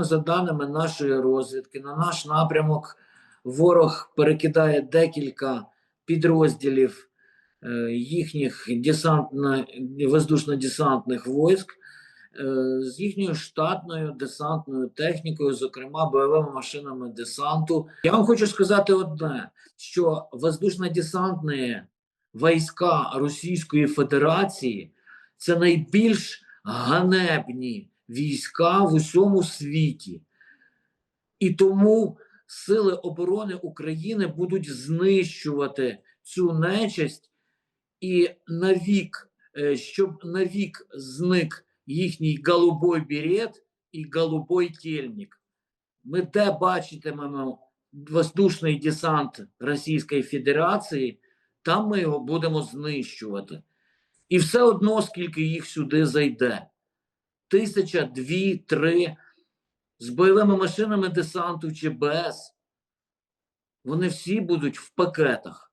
За даними нашої розвідки, на наш напрямок ворог перекидає декілька підрозділів е, їхніх воздушно-десантних військ е, з їхньою штатною десантною технікою, зокрема бойовими машинами десанту. Я вам хочу сказати одне: що воздушно-десантні війська Російської Федерації це найбільш ганебні війська в усьому світі. І тому Сили оборони України будуть знищувати цю нечисть і навік, е, щоб навік зник їхній голубой берет і голубой тельник. Ми де бачитимемо воздушний десант Російської Федерації, там ми його будемо знищувати. І все одно, скільки їх сюди зайде. Тисяча, дві, три з бойовими машинами десанту чи без. Вони всі будуть в пакетах.